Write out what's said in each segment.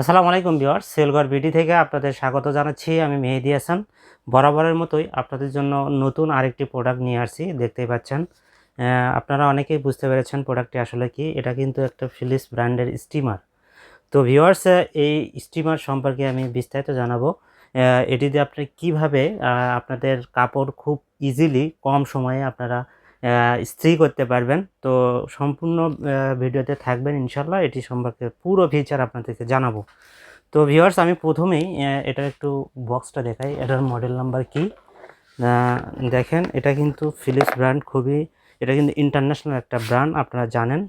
আসসালামু আলাইকুম beware সেলগর BD থেকে আপনাদের স্বাগত জানাচ্ছি। আমি মেহেদি হাসান। বরাবরের মতোই আপনাদের জন্য নতুন আরেকটি প্রোডাক্ট নিয়ে আসছি, দেখতেই পাচ্ছেন। আপনারা অনেকেই বুঝতে পেরেছেন প্রোডাক্টটি আসলে কি। এটা কিন্তু একটা ফিলিপস ব্র্যান্ডের স্টিমার তো ভিওয়ার্স এই স্টিমার সম্পর্কে আমি বিস্তারিত জানাব। এটি দিয়ে আপনি কীভাবে আপনাদের কাপড় খুব ইজিলি কম সময়ে আপনারা আহ, ইস্ত্রি করতে পারবেন। তো সম্পূর্ণ ভিডিওতে থাকবেন ইনশাল্লাহ এটি সম্পর্কে পুরো ফিচার আপনাদেরকে জানাব। তো ভিওয়ার্স আমি প্রথমেই এটার একটু বক্সটা দেখাই। এটার মডেল নাম্বার কি? দেখেন এটা কিন্তু ফিলিপস ব্র্যান্ড খুবই এটা কিন্তু ইন্টারন্যাশনাল একটা ব্র্যান্ড আপনারা জানেন।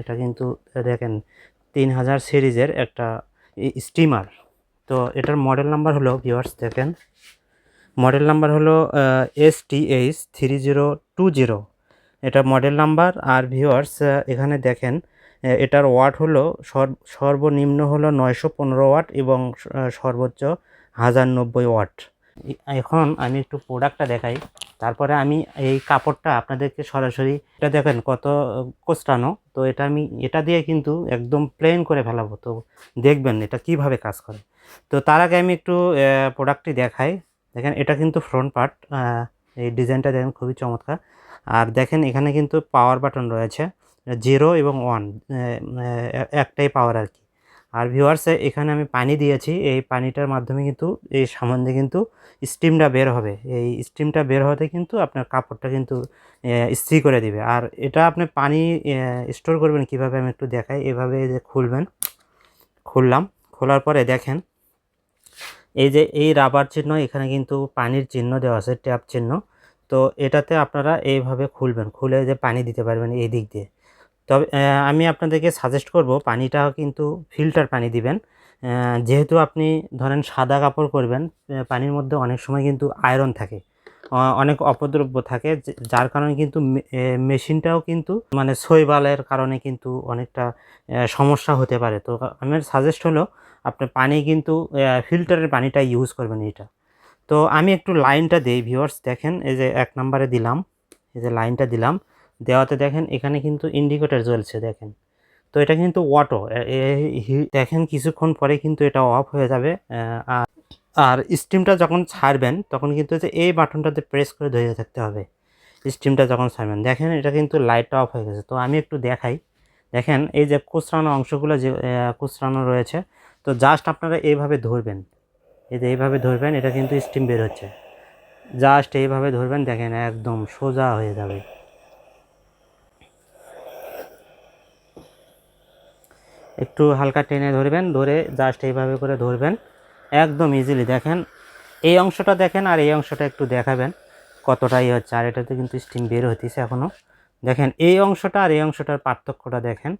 এটা কিন্তু দেখেন তিন হাজার সিরিজের একটা স্টিমার তো এটার মডেল নাম্বার হলো ভিওয়ার্স দেখেন। মডেল নাম্বার হলো S T H three zero two zero. এটা মডেল নাম্বার আর ভিউয়ার্স এখানে দেখেন এটার ওয়াট হলো সর্ব- সর্বনিম্ন হলো নয়শো পনেরো ওয়াট এবং সর্বোচ্চ হাজার নব্বই ওয়াট এখন আমি একটু প্রোডাক্টটা দেখাই। তারপরে আমি এই কাপড়টা আপনাদেরকে সরাসরি, এটা দেখেন কত কোস্টানো তো এটা আমি, এটা দিয়ে কিন্তু একদম প্লেন করে ফেলাবো। তো দেখবেন এটা কীভাবে কাজ করে। তো তার আগে আমি একটু প্রোডাক্টটি দেখাই। দেখেন, এটা কিন্তু ফ্রন্ট পার্ট এই ডিজাইনটা দেখেন খুবই চমৎকার। আর দেখেন এখানে কিন্তু পাওয়ার বাটন রয়েছে জিরো এবং ওয়ান একটাই পাওয়ার আর কি। আর ভিউয়ার্স এখানে আমি পানি দিয়েছি, এই পানিটার মাধ্যমে কিন্তু এই সামান্য কিন্তু স্টিমটা বের হবে। এই স্টিমটা বের হতে কিন্তু আপনার কাপড়টা কিন্তু ইস্ত্রি করে দিবে। আর এটা আপনি পানি স্টোর করবেন কীভাবে আমি একটু দেখাই। এভাবে যে খুলবেন, খুললাম, খোলার পরে দেখেন, এই যে এই রাবার চিহ্ন, এখানে কিন্তু পানির চিহ্ন দেওয়া আছে ট্যাপ চিহ্ন। তো এটাতে আপনারা এইভাবে খুলবেন, খুলে যে পানি দিতে পারবেন এই দিক দিয়ে। তবে আমি আপনাদেরকে সাজেস্ট করব পানিটা কিন্তু ফিল্টার পানি দিবেন। যেহেতু আপনি ধরেন সাদা কাপড় করবেন পানির মধ্যে অনেক সময় কিন্তু আয়রন থাকে। অনেক অপদ্রব্য থাকে যার কারণে কিন্তু মেশিনটাও কিন্তু মানে শৈবালের কারণে কিন্তু অনেকটা সমস্যা হতে পারে। তো আমার সাজেস্ট হলো, আপনি পানি কিন্তু ফিল্টারের পানিটা ইউজ করবেন এটা তো আমি একটু লাইনটা দিই ভিউয়ার্স দেখেন, এই যে এক নম্বরে দিলাম, এই যে লাইনটা দিলাম, দেওয়াতে দেখেন এখানে কিন্তু ইন্ডিকেটর জ্বলছে, দেখেন। তো এটা কিন্তু অটো দেখেন কিছুক্ষণ পরে কিন্তু এটা অফ হয়ে যাবে আর আর স্টিমটা যখন ছাড়বেন, তখন কিন্তু যে এই বাটনটাতে প্রেস করে ধরে থাকতে হবে স্টিমটা যখন ছাড়বেন। দেখেন এটা কিন্তু লাইটটা অফ হয়ে গেছে, তো আমি একটু দেখাই। দেখেন এই যে কুচরানো অংশগুলো যে কুচরানো রয়েছে, তো জাস্ট আপনারা এইভাবে ধরবেন। যে এইভাবে ধরবেন, এটা কিন্তু স্টিম বের হচ্ছে। জাস্ট এইভাবে ধরবেন, দেখেন একদম সোজা হয়ে যাবে। একটু হালকা টেনে ধরবেন, ধরে জাস্ট এইভাবে করে ধরবেন। একদম ইজিলি দেখেন, এই অংশটা দেখেন আর এই অংশটা একটু দেখাবেন কতটাই হচ্ছে। আর এটাতে কিন্তু স্টিম বের হতেছে এখনও দেখেন, এই অংশটা আর এই অংশটার পার্থক্যটা দেখেন।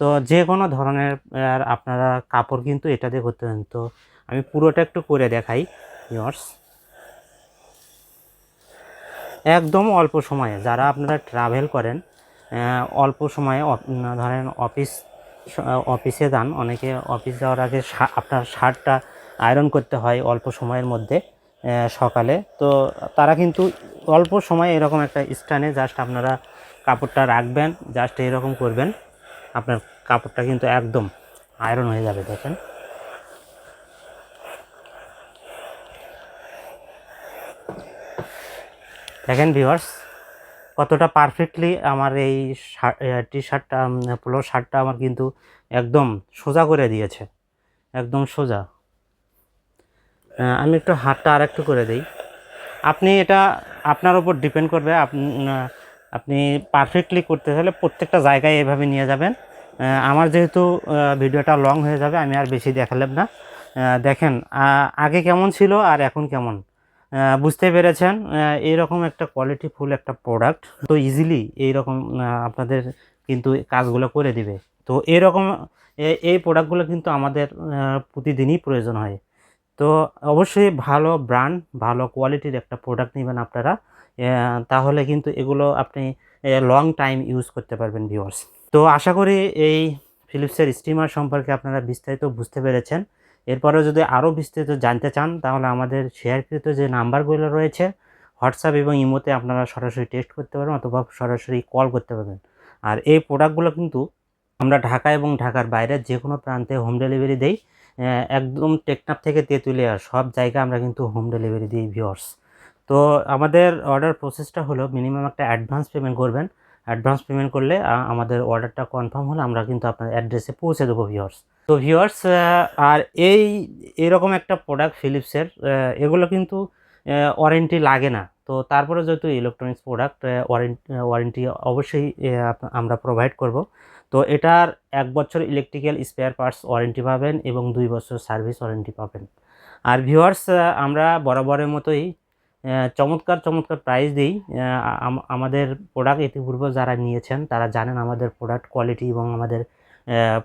তো যে কোনো ধরনের আর আপনারা কাপড় কিন্তু এটা দিয়ে করতে পারেন। তো আমি পুরোটা একটু করে দেখাই ইয়ার্স একদম অল্প সময়ে যারা আপনারা ট্রাভেল করেন অল্প সময়ে ধরেন অফিস অফিসে যান, অনেকে অফিস যাওয়ার আগে আপনার শার্টটা আয়রন করতে হয় অল্প সময়ের মধ্যে সকালে। তো তারা কিন্তু অল্প সময়ে এরকম একটা স্ট্যান্ডে জাস্ট আপনারা কাপড়টা রাখবেন জাস্ট এরকম করবেন, আপনার কাপড়টা কিন্তু একদম আয়রন হয়ে যাবে, দেখেন। দেখেন ভিউয়ার্স কতটা পারফেক্টলি আমার এই টি শার্টটা পোলো শার্টটা আমার কিন্তু একদম সোজা করে দিয়েছে। একদম সোজা। আমি একটু হাতটা আর একটু করে দিই। আপনি এটা আপনার উপর ডিপেন্ড করবে। আপ- আপনি পারফেক্টলি করতে চাইলে প্রত্যেকটা জায়গায় এভাবে নিয়ে যাবেন। আমার যেহেতু ভিডিওটা লং হয়ে যাবে, আমি আর বেশি দেখালাম না। দেখেন আগে কেমন ছিল আর এখন কেমন? বুঝতে পেরেছেন এইরকম একটা কোয়ালিটি ফুল একটা প্রোডাক্ট তো ইজিলি এইরকম আপনাদের কিন্তু কাজগুলো করে দিবে। তো এরকম এই প্রোডাক্টগুলো কিন্তু আমাদের প্রতিদিনই প্রয়োজন হয়। তো অবশ্যই ভালো ব্র্যান্ড ভালো কোয়ালিটির একটা প্রোডাক্ট নেবেন আপনারা তাহলে কিন্তু এগুলো আপনি লং টাইম ইউজ করতে পারবেন ভিউয়ার্স তো আশা করি এই ফিলিপসের স্টিমার সম্পর্কে আপনারা বিস্তারিত বুঝতে পেরেছেন। এরপরেও যদি আরও বিস্তারিত জানতে চান, তাহলে আমাদের শেয়ারকৃত যে নাম্বারগুলো রয়েছে, হোয়াটসঅ্যাপ এবং ইমোতে আপনারা সরাসরি টেস্ট করতে পারবেন অথবা সরাসরি কল করতে পারবেন। আর এই প্রোডাক্টগুলো কিন্তু আমরা ঢাকা এবং ঢাকার বাইরে যে কোনো প্রান্তে হোম ডেলিভারি দেই। একদম টেকনাপ থেকে তেঁতুলিয়া সব জায়গায় আমরা কিন্তু হোম ডেলিভারি দিই ভিউয়ার্স তো আমাদের অর্ডার প্রসেসটা হলো মিনিমাম একটা অ্যাডভান্স পেমেন্ট করবেন। অ্যাডভান্স পেমেন্ট করলে আমাদের অর্ডারটা কনফার্ম হলে আমরা কিন্তু আপনার অ্যাড্রেসে পৌঁছে দেবো ভিউয়ার্স তো ভিউয়ার্স আর এই, এরকম একটা প্রোডাক্ট ফিলিপসের এগুলো কিন্তু ওয়ারেন্টি লাগে না। তো তারপরে যেহেতু ইলেকট্রনিক্স প্রোডাক্ট ওয়ারেন্টি ওয়ারেন্টি অবশ্যই আমরা প্রোভাইড করব। তো এটার এক বছর ইলেকট্রিক্যাল স্পেয়ার পার্টস ওয়ারেন্টি পাবেন এবং দুই বছর সার্ভিস ওয়ারেন্টি পাবেন। আর ভিউয়ার্স আমরা বরাবরের মতোই চমৎকার চমৎকার প্রাইস দিই। আমাদের প্রোডাক্ট ইতিপূর্বে যারা নিয়েছেন, তারা জানেন আমাদের প্রোডাক্ট কোয়ালিটি এবং আমাদের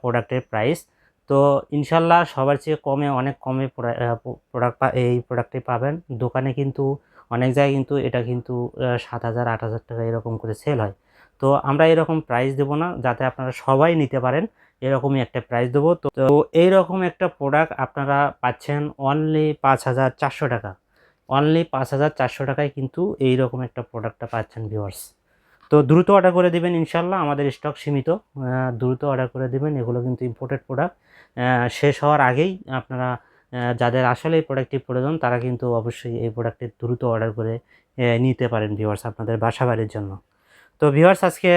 প্রোডাক্টের প্রাইস তো ইনশাল্লাহ সবার চেয়ে কমে, অনেক কমে প্রোডাক্ট এই প্রোডাক্টটি পাবেন। দোকানে কিন্তু অনেক জায়গায় কিন্তু এটা কিন্তু সাত হাজার, আট হাজার টাকা এরকম করে সেল হয়। তো আমরা এরকম প্রাইস দেবো না, যাতে আপনারা সবাই নিতে পারেন, এরকমই একটা প্রাইস দেবো। তো তো এইরকম একটা প্রোডাক্ট আপনারা পাচ্ছেন অনলি পাঁচ হাজার চারশো টাকা। অনলি পাঁচ হাজার চারশো টাকায় কিন্তু এইরকম একটা প্রোডাক্টটা পাচ্ছেন ভিউয়ার্স তো দ্রুত অর্ডার করে দেবেন ইনশাল্লাহ, আমাদের স্টক সীমিত। দ্রুত অর্ডার করে দেবেন, এগুলো কিন্তু ইম্পোর্টেড প্রোডাক্ট শেষ হওয়ার আগেই আপনারা যাদের আসলে এই প্রোডাক্টটি প্রয়োজন, তারা কিন্তু অবশ্যই এই প্রোডাক্টটি দ্রুত অর্ডার করে নিতে পারেন ভিউয়ার্স আপনাদের বাসা বাড়ির জন্য। তো ভিউয়ার্স আজকে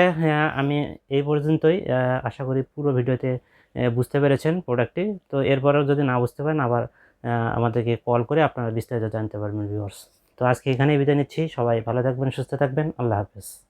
আমি এই পর্যন্তই আশা করি পুরো ভিডিওতে বুঝতে পেরেছেন প্রোডাক্টটি তো এরপরেও যদি না বুঝতে পারেন, আবার আমাদেরকে কল করে আপনারা বিস্তারিত জানতে পারবেন ভিউয়ার্স তো আজকে এখানেই বিদায় নিচ্ছি। সবাই ভালো থাকবেন, সুস্থ থাকবেন। আল্লাহ হাফেজ।